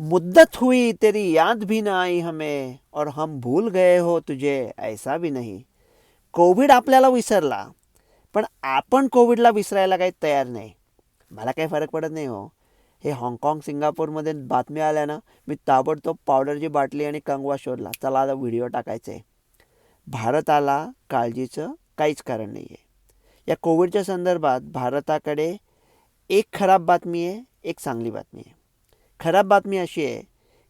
मुद्दत हुई तेरी याद भी ना आई हमें और हम भूल गए हो तुझे ऐसा भी नहीं। कोविड आपल्याला विसरला पण आपण कोविडला विसरायला काही तयार नाही. मला काही फरक पडत नाही हो. हे हाँगकाँग सिंगापूरमध्ये बातम्या आल्या ना मी ताबडतोब पावडरची बाटली आणि कंगवा शोधला. चला आता व्हिडिओ टाकायचा. आहे भारताला काळजीचं काहीच कारण नाही आहे या कोविडच्या संदर्भात भारताकडे एक खराब बातमी आहे एक चांगली बातमी आहे. खराब बातमी अशी आहे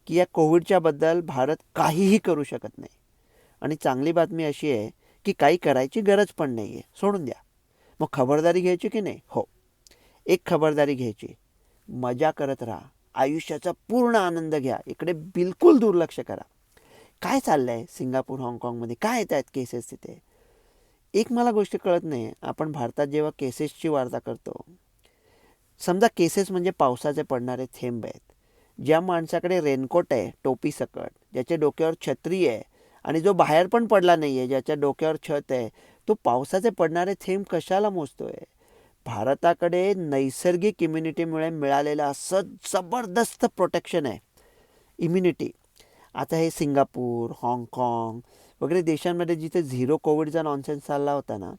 की या कोविडच्याबद्दल भारत काहीही करू शकत नाही. आणि चांगली बातमी अशी आहे की काही करायची गरज पण नाही आहे सोडून द्या. मग खबरदारी घ्यायची की नाही? हो. एक खबरदारी घ्यायची. मजा करत राहा. आयुष्याचा पूर्ण आनंद घ्या. इकडे बिलकुल दुर्लक्ष करा. काय चाललं आहे सिंगापूर हाँगकाँगमध्ये? काय येत आहेत केसेस तिथे? एक मला गोष्ट कळत नाही. आपण भारतात जेव्हा केसेसची वार्ता करतो समजा केसेस म्हणजे पावसाचे पडणारे थेंब आहेत. ज्या माणसाकडे रेनकोट आहे टोपी सकट ज्याच्या डोक्यावर छत्री आहे आणि जो बाहेर पण पडला नाही आहे ज्याच्या डोक्यावर छत आहे तो पावसाचे पडणारे थेंब कशाला मोजतो आहे भारताकडे नैसर्गिक इम्युनिटीमुळे मिळालेलं असं जबरदस्त प्रोटेक्शन आहे. इम्युनिटी. आता हे सिंगापूर हाँगकाँग वगैरे देशांमध्ये जिथे झिरो कोविडचा नॉनसेन्स चालला होता ना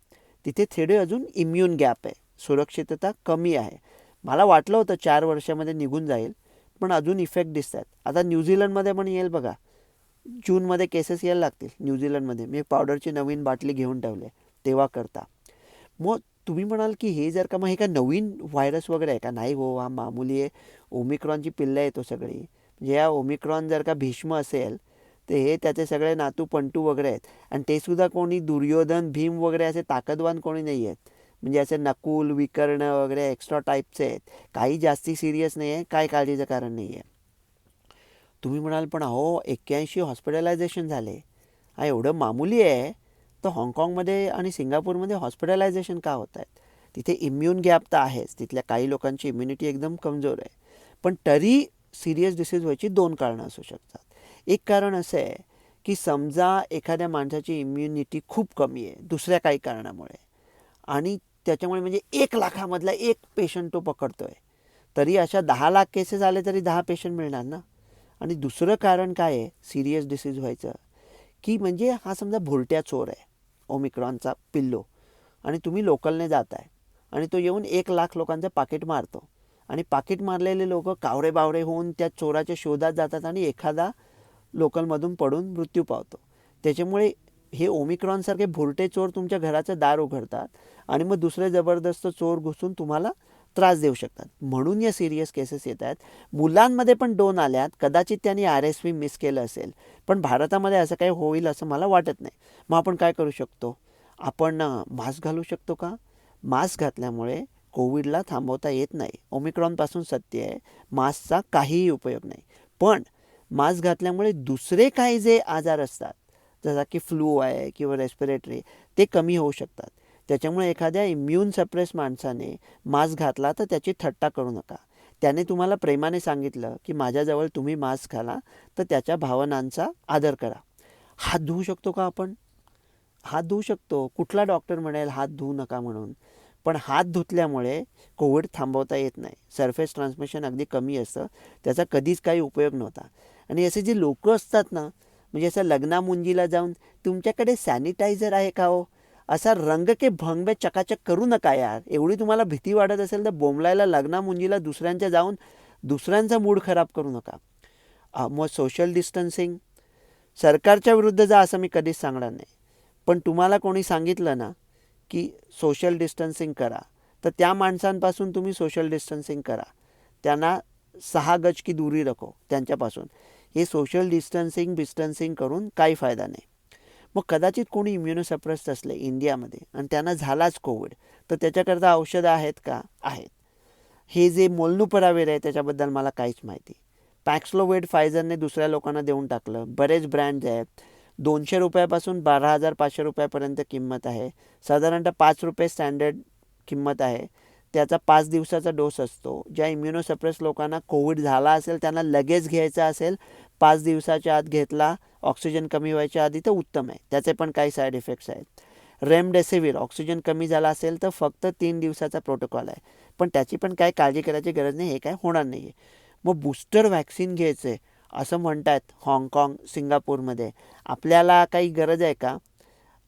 तिथे थेडे अजून इम्युन गॅप आहे. सुरक्षितता कमी आहे. मला वाटलं होतं चार वर्षामध्ये निघून जाईल पण अजून इफेक्ट दिसत आहेत आता न्यूझीलंडमध्ये पण येईल बघा. जूनमध्ये केसेस यायला लागतील न्यूझीलंडमध्ये मी पावडरची नवीन बाटली घेऊन ठेवले तेव्हा करता. मग तुम्ही म्हणाल की हे जर का मग हे का नवीन व्हायरस वगैरे आहे का? नाही हो हा मामूली आहे. ओमिक्रॉनची पिल्लं येतो हो सगळी. म्हणजे या ओमिक्रॉन जर का भीष्म असेल तर हे त्याचे सगळे नातू पंटू वगैरे आहेत. आणि ते सुद्धा कोणी दुर्योधन भीम वगैरे असे ताकदवान कोणी नाही आहेत म्हणजे असे नकुल विकर्ण वगैरे एक्स्ट्रा टाईपचे आहेत. काही जास्ती सिरियस नाही आहे काय काळजीचं कारण नाही आहे तुम्ही म्हणाल पण अहो एक्क्याऐंशी हॉस्पिटलायझेशन झाले. हा एवढं मामुली आहे. तर हाँगकाँगमध्ये आणि सिंगापूरमध्ये हॉस्पिटलायझेशन का होत आहेत तिथे इम्युन गॅप तर आहेच. तिथल्या काही लोकांची इम्युनिटी एकदम कमजोर आहे. पण तरी सिरियस डिसीज व्हायची दोन कारणं असू शकतात. एक कारण असं आहे की समजा एखाद्या माणसाची इम्युनिटी खूप कमी आहे दुसऱ्या काही कारणामुळे. आणि त्याच्यामुळे म्हणजे एक लाखामधला एक पेशंट तो पकडतो आहे तरी अशा दहा लाख केसेस आले तरी दहा पेशंट मिळणार ना? आणि दुसरं कारण काय आहे? सिरियस डिसीज व्हायचं. की म्हणजे हा समजा भुरट्या चोर आहे. ओमिक्रॉनचा पिल्लो. आणि तुम्ही लोकलने जात आहे आणि तो येऊन एक लाख लोकांचं पाकिट मारतो. आणि पाकिट मारलेले लोक कावरे बावरे होऊन त्या चोराच्या शोधात जातात आणि एखादा लोकलमधून पडून मृत्यू पावतो. त्याच्यामुळे हे ओमिक्रॉनसारखे भुरटे चोर तुमच्या घराचं दार उघडतात आणि मग दुसरे जबरदस्त चोर घुसून तुम्हाला त्रास देऊ शकतात. म्हणून या सिरियस केसेस येत आहेत. मुलांमध्ये पण दोन आल्यात. कदाचित त्यांनी आर एस व्ही मिस केलं असेल. पण भारतामध्ये असं काही होईल असं मला वाटत नाही. मग आपण काय करू शकतो? आपण मास्क घालू शकतो का? मास्क घातल्यामुळे कोविडला थांबवता येत नाही. ओमिक्रॉनपासून सत्य आहे. मास्कचा काहीही उपयोग नाही. पण मास्क घातल्यामुळे दुसरे काही जे आजार असतात जसा की फ्लू आहे किंवा रेस्पिरेटरी ते कमी होऊ शकतात. त्याच्यामुळे एखाद्या इम्युन सप्रेस माणसाने मास्क घातला तर त्याची थट्टा करू नका. त्याने तुम्हाला प्रेमाने सांगितलं की माझ्याजवळ तुम्ही मास्क घाला तर त्याच्या भावनांचा आदर करा. हात धुवू शकतो का आपण? हात धुवू शकतो. कुठला डॉक्टर म्हणेल हात धुवू नका म्हणून. पण हात धुतल्यामुळे कोविड थांबवता येत नाही. सरफेस ट्रान्समिशन अगदी कमी असतं. त्याचा कधीच काही उपयोग नव्हता. आणि असे जे लोक असतात ना म्हणजे असं लग्नामुंजीला जाऊन तुमच्याकडे सॅनिटायझर आहे का हो? असा रंग के भंगबे चकाचक करू नका यार. एवढी तुम्हाला भीती वाटत असेल तर बोंबलायला लग्नामुंजीला दुसऱ्यांच्या जाऊन दुसऱ्यांचा मूड खराब करू नका. मग सोशल डिस्टन्सिंग सरकारच्या विरुद्ध जा असं मी कधीच सांगणार नाही. पण तुम्हाला कोणी सांगितलं ना की सोशल डिस्टन्सिंग करा तर त्या माणसांपासून तुम्ही सोशल डिस्टन्सिंग करा. त्यांना सहा गज की दुरी रखो त्यांच्यापासून. हे सोशल डिस्टन्सिंग डिस्टन्सिंग करून काही फायदा नाही. मग कदाचित कोणी इम्युनोसप्रेस्ड असले इंडियामध्ये आणि त्यांना झालाच कोविड तर त्याच्याकरता औषधं आहेत का? आहेत. हे जे मोलनुपरावेर आहे त्याच्याबद्दल मला काहीच माहिती. पॅक्सलोवेड फायझरने दुसऱ्या लोकांना देऊन टाकलं. बरेच ब्रँड्स आहेत दोनशे रुपयापासून बारा हजार पाचशे रुपयापर्यंत किंमत आहे. साधारणतः पाच रुपये स्टँडर्ड किंमत आहे. त्याचा पाच दिवसाचा डोस असतो. ज्या इम्युनोसप्रेस लोकांना कोविड झाला असेल त्यांना लगेच घ्यायचा असेल पाच दिवसाच्या आत घेतला ऑक्सिजन कमी व्हायच्या आधी तर उत्तम आहे. त्याचे पण काही साईड इफेक्ट्स आहेत. रेमडेसिवीर ऑक्सिजन कमी झाला असेल तर फक्त तीन दिवसाचा प्रोटोकॉल आहे. पण त्याची पण काय काळजी करायची गरज नाही हे काय होणार नाही आहे मग बूस्टर व्हॅक्सिन घ्यायचं आहे असं म्हणतायत हाँगकाँग सिंगापूरमध्ये. आपल्याला काही गरज आहे का?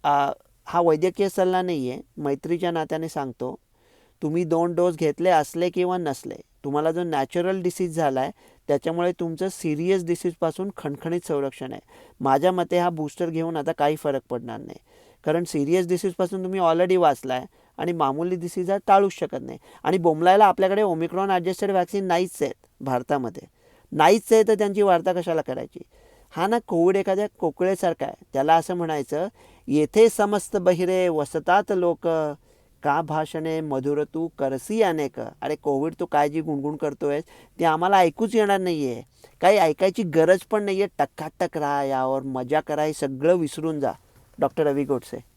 आ, हा वैद्यकीय सल्ला नाही आहे मैत्रीच्या नात्याने सांगतो. तुम्ही दोन डोस घेतले असले किंवा नसले तुम्हाला जो नॅचरल डिसीज झाला आहे त्याच्यामुळे तुमचं सिरियस डिसीजपासून खणखणीत संरक्षण आहे. माझ्या मते हा बूस्टर घेऊन आता काही फरक पडणार नाही. कारण सिरियस डिसीजपासून तुम्ही ऑलरेडी वाचला आहे आणि मामूली डिसीज हा टाळूच शकत नाही. आणि बोंबलायला आपल्याकडे ओमिक्रॉन ॲडजस्टेड वॅक्सिन नाहीच आहेत भारतामध्ये. नाहीच आहे तर त्यांची वार्ता कशाला करायची? हा ना कोविड एखाद्या कोकळेसारखा आहे. त्याला असं म्हणायचं येथे समस्त बहिरे वसतात लोक का भाषणे मधुर तू करसी अनेक अरे कोविड तू काय जी गुणगुण करतोय ते आम्हाला ऐकूच येणार नाही आहे काही ऐकायची गरज पण नाही आहे टक्काटक राहा यावर. मजा करा. हे सगळं विसरून जा. डॉक्टर रवी गोडसे.